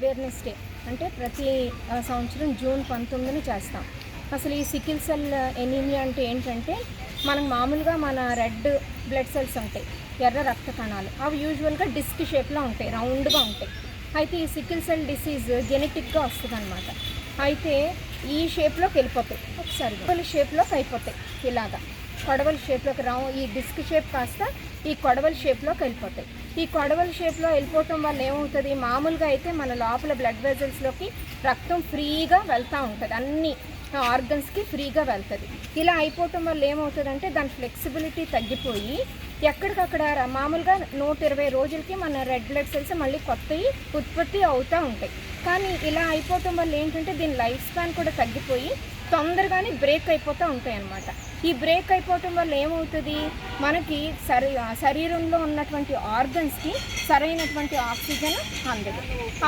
Awareness day. అంటే ప్రతి సంవత్సరం జూన్ పంతొమ్మిదిని చేస్తాం. అసలు ఈ సికిల్ సెల్ ఎనీమియా అంటే ఏంటంటే మనం మామూలుగా మన రెడ్ బ్లడ్ సెల్స్ ఉంటాయి ఎర్ర రక్త కణాలు. అవి యూజువల్గా డిస్క్ షేప్లో ఉంటాయి రౌండ్గా ఉంటాయి. అయితే ఈ సికిల్ సెల్ డిసీజ్ జెనెటిక్గా వస్తుంది అనమాట అయితే ఈ షేప్లోకి వెళ్ళిపోతాయి. ఒకసారి కొడవల షేప్లోకి అయిపోతాయి ఇలాగా. కొడవలి షేప్లోకి రౌ ఈ డిస్క్ షేప్ కాస్త ఈ కొడవలి షేప్లోకి వెళ్ళిపోతాయి. ఈ కొడవలి షేప్లో వెళ్ళిపోవటం వల్ల ఏమవుతుంది? మామూలుగా అయితే మన లోపల బ్లడ్ వెజల్స్లోకి రక్తం ఫ్రీగా వెళ్తూ ఉంటుంది. అన్ని ఆర్గన్స్కి ఫ్రీగా వెళ్తుంది. ఇలా అయిపోవటం వల్ల ఏమవుతుందంటే దాని ఫ్లెక్సిబిలిటీ తగ్గిపోయి ఎక్కడికక్కడ మామూలుగా నూట ఇరవై రోజులకి మన రెడ్ బ్లడ్ సెల్స్ మళ్ళీ కొత్తవి ఉత్పత్తి అవుతూ ఉంటాయి. కానీ ఇలా అయిపోవటం వల్ల ఏంటంటే దీని లైఫ్ స్పాన్ కూడా తగ్గిపోయి తొందరగానే బ్రేక్ అయిపోతూ ఉంటాయి అన్నమాట ఈ బ్రేక్ అయిపోవటం వల్ల ఏమవుతుంది? మనకి శరీ శరీరంలో ఉన్నటువంటి ఆర్గన్స్కి సరైనటువంటి ఆక్సిజన్ అందదు.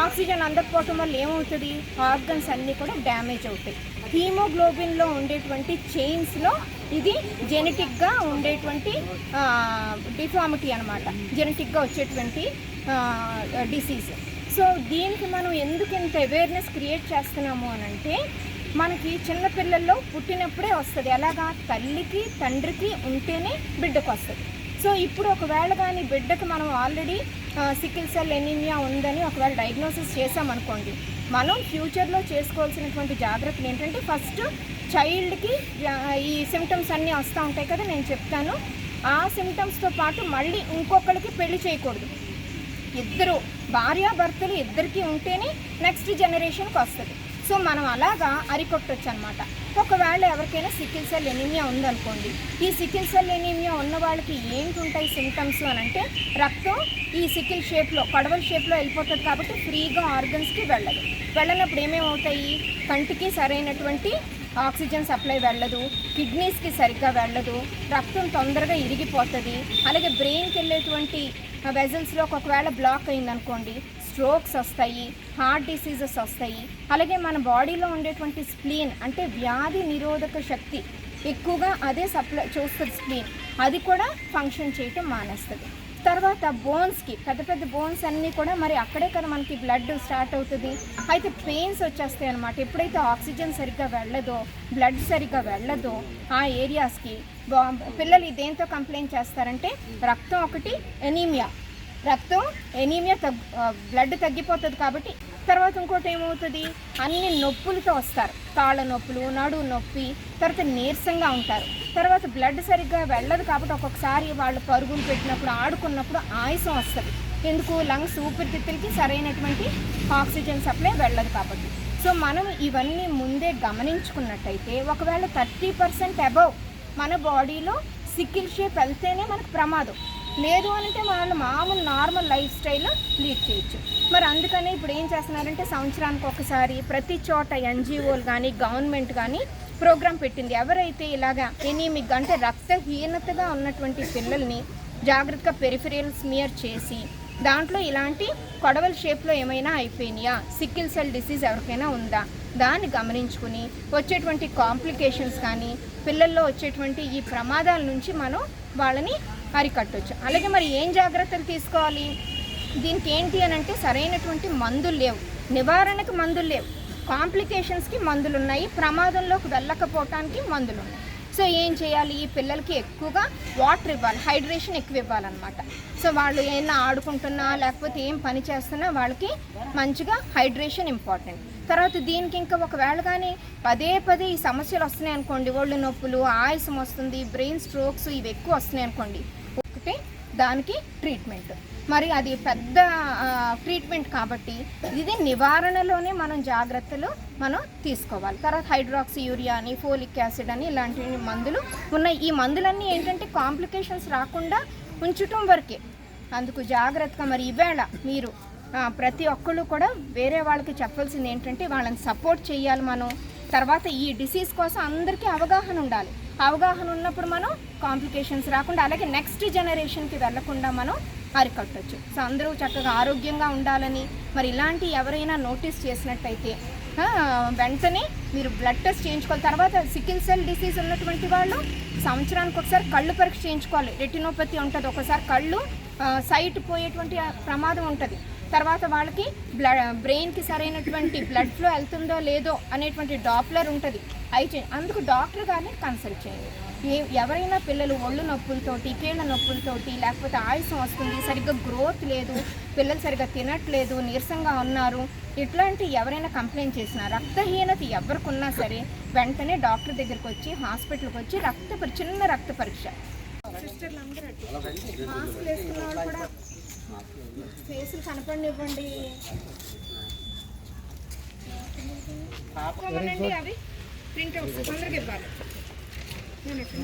ఆక్సిజన్ అందకపోవటం వల్ల ఏమవుతుంది? ఆర్గన్స్ అన్నీ కూడా డ్యామేజ్ అవుతాయి. హీమోగ్లోబిన్లో ఉండేటువంటి చైన్స్లో ఇది జెనెటిక్గా ఉండేటువంటి డిఫామిటీ అనమాట జెనెటిక్గా వచ్చేటువంటి డిసీజ్. సో దీనికి మనం ఎందుకు ఇంత అవేర్నెస్ క్రియేట్ చేస్తున్నాము అని అంటే మనకి చిన్నపిల్లల్లో పుట్టినప్పుడే వస్తుంది. ఎలాగా తల్లికి తండ్రికి ఉంటేనే బిడ్డకు వస్తుంది. సో ఇప్పుడు ఒకవేళ కానీ బిడ్డకు మనం ఆల్రెడీ సికిల్ సెల్ ఎనీమియా ఉందని ఒకవేళ డయాగ్నోసిస్ చేసామనుకోండి మనం ఫ్యూచర్లో చేసుకోవాల్సినటువంటి జాగ్రత్తలు ఏంటంటే ఫస్ట్ చైల్డ్కి ఈ సిమ్టమ్స్ అన్నీ వస్తూ ఉంటాయి కదా నేను చెప్తాను. ఆ సిమ్టమ్స్తో పాటు మళ్ళీ ఇంకొకరికి పెళ్ళి చేయకూడదు. ఇద్దరు భార్యాభర్తలు ఇద్దరికి ఉంటేనే నెక్స్ట్ జనరేషన్కి వస్తుంది. సో మనం అలాగా అరికొట్టొచ్చు అనమాట ఒకవేళ ఎవరికైనా సికిల్ సెల్ ఎనీమియా ఉందనుకోండి ఈ సికిల్ సెల్ ఎనీమియా ఉన్న వాళ్ళకి ఏంటి ఉంటాయి సిమ్టమ్స్ అని అంటే రక్తం ఈ సికిల్ షేప్లో కొడవల షేప్లో వెళ్ళిపోతుంది కాబట్టి ఫ్రీగా ఆర్గన్స్కి వెళ్ళదు. వెళ్ళనప్పుడు ఏమేమి అవుతాయి కంటికి సరైనటువంటి ఆక్సిజన్ సప్లై వెళ్ళదు కిడ్నీస్కి సరిగ్గా వెళ్ళదు రక్తం తొందరగా ఇరిగిపోతుంది అలాగే బ్రెయిన్కి వెళ్ళేటువంటి వెజల్స్లో ఒకవేళ బ్లాక్ అయిందనుకోండి స్ట్రోక్స్ వస్తాయి హార్ట్ డిసీజెస్ వస్తాయి. అలాగే మన బాడీలో ఉండేటువంటి స్ప్లీన్ అంటే వ్యాధి నిరోధక శక్తి. ఎక్కువగా అదే సప్లై చూస్తుంది స్ప్లీన్. అది కూడా ఫంక్షన్ చేయటం మానేస్తుంది. తర్వాత బోన్స్కి పెద్ద పెద్ద బోన్స్ అన్నీ కూడా మరి అక్కడే కదా మనకి బ్లడ్ స్టార్ట్ అవుతుంది. అయితే పెయిన్స్ వచ్చేస్తాయి అనమాట ఎప్పుడైతే ఆక్సిజన్ సరిగ్గా వెళ్ళదో బ్లడ్ సరిగ్గా వెళ్ళదో ఆ ఏరియాస్కి పిల్లలు దేంతో కంప్లైంట్ చేస్తారంటే రక్తం ఒకటి ఎనీమియా. రక్తం ఎనీమియా తగ్గు బ్లడ్ తగ్గిపోతుంది కాబట్టి తర్వాత ఇంకోటి ఏమవుతుంది? అన్ని నొప్పులతో వస్తారు. కాళ్ళ నొప్పులు నడువు నొప్పి తర్వాత నీరసంగా ఉంటారు. తర్వాత బ్లడ్ సరిగ్గా వెళ్ళదు కాబట్టి ఒక్కొక్కసారి వాళ్ళు పరుగులు పెట్టినప్పుడు ఆడుకున్నప్పుడు ఆయాసం వస్తుంది. ఎందుకు? లంగ్స్ ఊపిరితిత్తులకి సరైనటువంటి ఆక్సిజన్ సప్లై వెళ్ళదు కాబట్టి. సో మనం ఇవన్నీ ముందే గమనించుకున్నట్టయితే ఒకవేళ థర్టీ పర్సెంట్ అబవ్ మన బాడీలో సిక్కిల్ షేప్ వెళ్తేనే మనకు ప్రమాదం. లేదు అంటే వాళ్ళు మామూలు నార్మల్ లైఫ్ స్టైల్ లీడ్ చేయొచ్చు. మరి అందుకనే ఇప్పుడు ఏం చేస్తున్నారంటే సంవత్సరానికి ఒకసారి ప్రతి చోట ఎన్జిఓలు కానీ గవర్నమెంట్ కానీ ప్రోగ్రాం పెట్టింది. ఎవరైతే ఇలాగా ఎనీమిక్ అంటే రక్తహీనతగా ఉన్నటువంటి పిల్లల్ని జాగ్రత్తగా పెరిఫెరియల్ స్మియర్ చేసి దాంట్లో ఇలాంటి కొడవల షేప్లో ఏమైనా అయిపోయినాయా? సిక్కిల్ సెల్ డిసీజ్ ఎవరికైనా ఉందా? దాన్ని గమనించుకుని వచ్చేటువంటి కాంప్లికేషన్స్ కానీ పిల్లల్లో వచ్చేటువంటి ఈ ప్రమాదాల నుంచి మనం వాళ్ళని అరికట్టవచ్చు అలాగే మరి ఏం జాగ్రత్తలు తీసుకోవాలి? దీనికి ఏంటి అని అంటే సరైనటువంటి మందులు లేవు. నివారణకు మందులు లేవు. కాంప్లికేషన్స్కి మందులు ఉన్నాయి ప్రమాదంలోకి వెళ్ళకపోవటానికి మందులు ఉన్నాయి సో ఏం చేయాలి? ఈ పిల్లలకి ఎక్కువగా వాటర్ ఇవ్వాలి హైడ్రేషన్ ఎక్కువ ఇవ్వాలన్నమాట. సో వాళ్ళు ఏమైనా ఆడుకుంటున్నా లేకపోతే ఏం పని చేస్తున్నా వాళ్ళకి మంచిగా హైడ్రేషన్ ఇంపార్టెంట్ తర్వాత దీనికి ఇంకా ఒకవేళ కానీ పదే పదే ఈ సమస్యలు వస్తున్నాయి అనుకోండి ఒళ్ళు నొప్పులు ఆయాసం వస్తుంది బ్రెయిన్ స్ట్రోక్స్ ఇవి ఎక్కువ వస్తున్నాయి అనుకోండి ఒకటి దానికి ట్రీట్మెంట్ మరి అది పెద్ద ట్రీట్మెంట్ కాబట్టి ఇది నివారణలోనే మనం జాగ్రత్తలు మనం తీసుకోవాలి. తర్వాత హైడ్రాక్సీ యూరియా అని ఫోలిక్ యాసిడ్ అని ఇలాంటి మందులు ఉన్నాయి. ఈ మందులన్నీ ఏంటంటే కాంప్లికేషన్స్ రాకుండా ఉంచటం వరకే. అందుకు జాగ్రత్తగా మరి ఈవేళ మీరు ప్రతి ఒక్కళ్ళు కూడా వేరే వాళ్ళకి చెప్పాల్సింది ఏంటంటే వాళ్ళని సపోర్ట్ చేయాలి మనం. తర్వాత ఈ డిసీజ్ కోసం అందరికీ అవగాహన ఉండాలి. అవగాహన ఉన్నప్పుడు మనం కాంప్లికేషన్స్ రాకుండా అలాగే నెక్స్ట్ జనరేషన్కి వెళ్ళకుండా మనం అరికట్టచ్చు. సో అందరూ చక్కగా ఆరోగ్యంగా ఉండాలని మరి ఇలాంటి ఎవరైనా నోటీస్ చేసినట్టయితే వెంటనే మీరు బ్లడ్ టెస్ట్ చేయించుకోవాలి. తర్వాత సికిల్ సెల్ డిసీజ్ ఉన్నటువంటి వాళ్ళు సంవత్సరానికి ఒకసారి కళ్ళు పరీక్ష చేయించుకోవాలి. రెటినోపతి ఉంటుంది. ఒకసారి కళ్ళు సైట్ పోయేటువంటి ప్రమాదం ఉంటుంది. తర్వాత వాళ్ళకి బ్లడ్ బ్రెయిన్కి సరైనటువంటి బ్లడ్ ఫ్లో వెళ్తుందో లేదో అనేటువంటి డాప్లర్ ఉంటుంది. అయి చే- అందుకు డాక్టర్ గారిని కన్సల్ట్ చేయండి. ఏ ఎవరైనా పిల్లలు ఒళ్ళు నొప్పులతోటి కీళ్ళ నొప్పులతోటి లేకపోతే ఆయుసం వస్తుంది సరిగ్గా గ్రోత్ లేదు పిల్లలు సరిగ్గా తినట్లేదు నీరసంగా ఉన్నారు ఇట్లాంటి ఎవరైనా కంప్లైంట్ చేసినా రక్తహీనత ఎవరికి ఉన్నా సరే వెంటనే డాక్టర్ దగ్గరికి వచ్చి హాస్పిటల్కి వచ్చి రక్త చిన్న రక్త పరీక్ష. సిస్టర్లు అందరూ మాస్క్ వేసుకున్న వాళ్ళు కూడా ఫేసులు కనపడినివ్వండి. ఇవ్వండి అవి. ప్రింట్అవుట్స్ తొందరగా ఇవ్వాలి. నేను ఎక్కడ